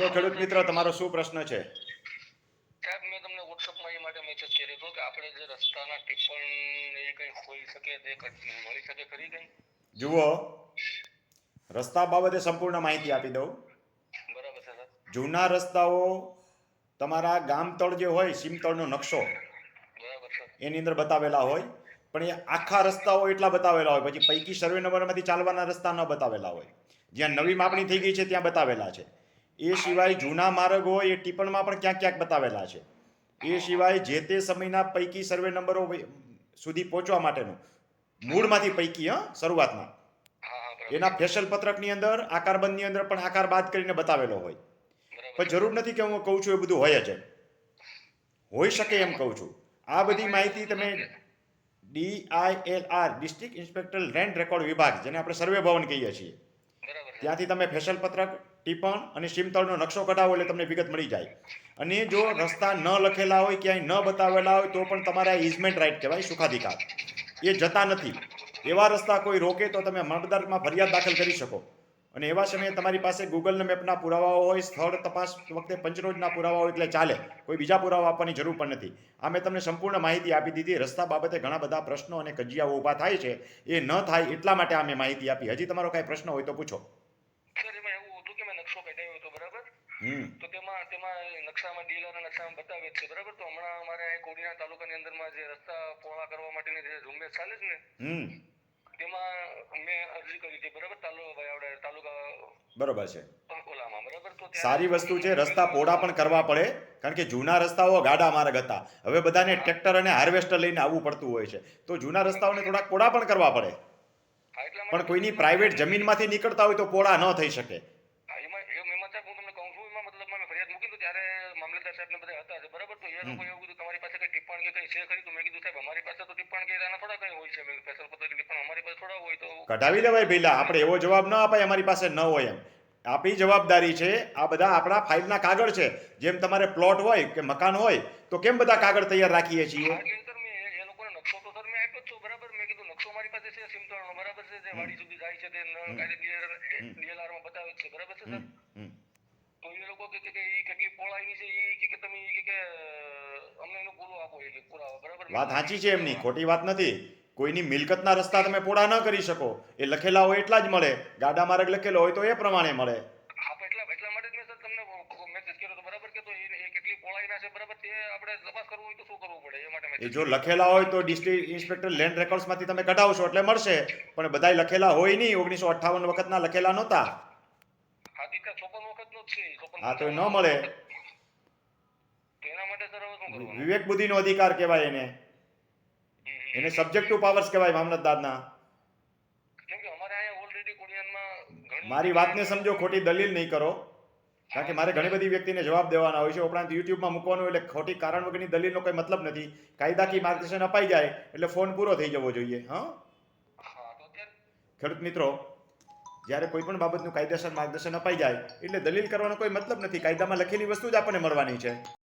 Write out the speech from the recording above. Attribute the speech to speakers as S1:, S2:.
S1: બોલો ખેડૂત મિત્ર તમારો શું પ્રશ્ન છે?
S2: સાહેબ મેં તમને વોટ્સઅપમાં એ માટે મેસેજ કર્યો હતો કે આપણે જે રસ્તાના ટિપ્પણ એ કંઈ હોઈ શકે તે મળી શકે ખરી કંઈ?
S1: જુઓ રસ્તા બાબતે સંપૂર્ણ માહિતી આપી દઉં.
S2: બરાબર છે
S1: જૂના રસ્તાઓ તમારા ગામતળ જે હોય સીમતળનો નકશો એની અંદર બતાવેલા હોય પણ એ આખા રસ્તાઓ એટલા બતાવેલા હોય. પછી પૈકી સર્વે નંબરમાંથી ચાલવાના રસ્તા ન બતાવેલા હોય. જ્યાં નવી માપણી થઈ ગઈ છે ત્યાં બતાવેલા છે. એ સિવાય જૂના માર્ગ હોય એ ટિપ્પણમાં પણ ક્યાંક ક્યાંક બતાવેલા છે. એ સિવાય જે તે સમયના પૈકી સર્વે નંબરો સુધી પહોંચવા માટેનું. મૂળમાંથી પૈકી હા શરૂઆતમાં. એના ફેશલ પત્રકની અંદર આકારબંધની અંદર પણ આકાર બાદ કરીને બતાવેલો હોય. પણ જરૂર નથી કે હું કહું છું એ બધું હોય જ એમ. હોઈ શકે એમ કહું છું. આ બધી માહિતી તમે DILR district inspector land record વિભાગ જેને આપણે સર્વે ભવન કહીએ છીએ. ત્યાંથી તમે ફેશલ પત્રક ટિપ્પણ અને સીમતળનો નકશો કઢાવો એટલે તમને વિગત મળી જાય. અને જો રસ્તા ન લખેલા હોય, ક્યાંય ન બતાવેલા હોય, તો પણ તમારા ઇઝમેન્ટ રાઇટ કહેવાય, સુખાધિકાર. એ જતા નથી. એવા રસ્તા કોઈ રોકે તો તમે મામલતદારમાં ફરિયાદ દાખલ કરી શકો. અને એવા સમયે તમારી પાસે ગૂગલના મેપના પુરાવાઓ હોય, સ્થળ તપાસ વખતે પંચરોજના પુરાવા હોય એટલે ચાલે. કોઈ બીજા પુરાવા આપવાની જરૂર પણ નથી. આ મેં તમને સંપૂર્ણ માહિતી આપી દીધી. રસ્તા બાબતે ઘણા બધા પ્રશ્નો અને કજિયાઓ ઊભા થાય છે. એ ન થાય એટલા માટે આ મેં માહિતી આપી. હજી તમારો કાંઈ પ્રશ્ન હોય તો પૂછો
S2: સર એમાં એવું હતું કે મેં હતો બરાબર? તો તેમાં તેમાં નકશામાં ડીલર નકશામાં બતાવે છે બરાબર? તો હમણાં અમારે કોડીના તાલુકાની અંદરમાં જે રસ્તા પહોળા કરવા માટેની જે ઝુંબેશ ચાલે છે ને તેમાં મેં અરજી કરી હતી બરાબર? તાલુકા તાલુકા
S1: બરોબર છે.
S2: ઓલામાં બરાબર? તો
S1: સારી વસ્તુ છે રસ્તા પોડા પણ કરવા પડે કારણ કે જૂના રસ્તાઓ ગાડા માર્ગ હતા. હવે બધાને ટ્રેક્ટર અને હાર્વેસ્ટર લઈને આવવું પડતું હોય છે. તો જૂના રસ્તાઓને થોડાક પોડા પણ કરવા પડે. પણ કોઈની પ્રાઇવેટ જમીનમાંથી નીકળતા હોય તો પોડા ન થઈ શકે
S2: હા, એમાં એમ- એમાં સાહેબ હું તમને કહું છું એમાં મતલબ મને ફરિયાદ મૂકી તો ત્યારે મામલતદાર સાહેબ ને બધા હતા બરાબર? તો એ લોકો એવું કીધું તમારી પાસે કઈ ટિપ્પણ કે કઈ છે ખરી? તો મેં કીધું સાહેબ અમારી પાસે તો ટિપ્પણ કે એના થોડા કઈ હોય છે. મેં ફેસલ પત્ર ટિપ્પણ અમારી પાસે થોડા હોય તો
S1: કઢાવી લેવાય પેલા આપણે એવો જવાબ ન અપાય અમારી પાસે ન હોય એમ. આપણી જવાબદારી છે આ બધા આપણા ફાઇલના કાગળ છે. જેમ તમારે પ્લોટ હોય કે મકાન હોય તો કેમ બધા કાગળ તૈયાર રાખીએ છીએ?
S2: એટલે એ- એ લોકોને નકશો તો મેં આપ્યો જ છું બરાબર? મેં કીધું નકશો મારી પાસે છે સિમતળનો. બરાબર છે? જે વાડી સુધી જાય છે તે ડીએલઆરમાં બતાવે છે. બરાબર છે સર. તો એ લોકો કે કે એ કેટલી પહોળાઈની છે એ કે કે તમે ઈ કે કે અમને એનો પૂરો આપો એટલે પુરાવા બરાબર
S1: વાત સાચી છે એમની ખોટી વાત નથી. કોઈની મિલકતના રસ્તા તમે પોળા ન કરી શકો. એ લખેલા હોય એટલા જ મળે. ગાડા માર્ગ લખેલો હોય તો એ પ્રમાણે મળે.
S2: એટલા એટલા માટે જ મેં સર તમને મેસેજ કર્યો તો બરાબર કે તો એ એ કેટલી પહોળાઈના છે બરાબર તે આપણે તપાસ કરવું હોય તો શું કરવું પડે એ માટે
S1: એ જો લખેલા હોય તો ડિસ્ટ્રિક્ટ ઇન્સ્પેક્ટર લેન્ડ રેકોર્ડ્સમાંથી તમે કઢાવશો એટલે મળશે. પણ બધાય લખેલા હોય નહીં ઓગણીસો અઠ્ઠાવન વખતના લખેલા નહોતા.
S2: હા ચોપન વખત નો છે 56
S1: હા તો ન મળે. વિવેક બુદ્ધિનો અધિકાર કહેવાય એને.
S2: એને હમ.
S1: એને સબ્જેક્ટિવ પાવર્સ કહેવાય મામલતદારના.
S2: કેમ કે અમારે અહીંયા ઓલરેડી કોડિયાનમાં
S1: મારી વાતને સમજો ખોટી દલીલ નહીં કરો. કારણ કે મારે ઘણી બધી વ્યક્તિને જવાબ દેવાના હોય છે. ઉપરાંત યુટ્યુબમાં મૂકવાનું એટલે ખોટી કારણ વગરની દલીલનો કોઈ મતલબ નથી. કાયદાકીય માર્ગદર્શન અપાઈ જાય એટલે ફોન પૂરો થઈ જવો જોઈએ હા?
S2: હા
S1: ખેડૂત મિત્રો જ્યારે કોઈ પણ બાબતનું કાયદેસર માર્ગદર્શન અપાઈ જાય, એટલે દલીલ કરવાનો કોઈ મતલબ નથી. કાયદામાં લખેલી વસ્તુ જ આપણને મળવાની છે.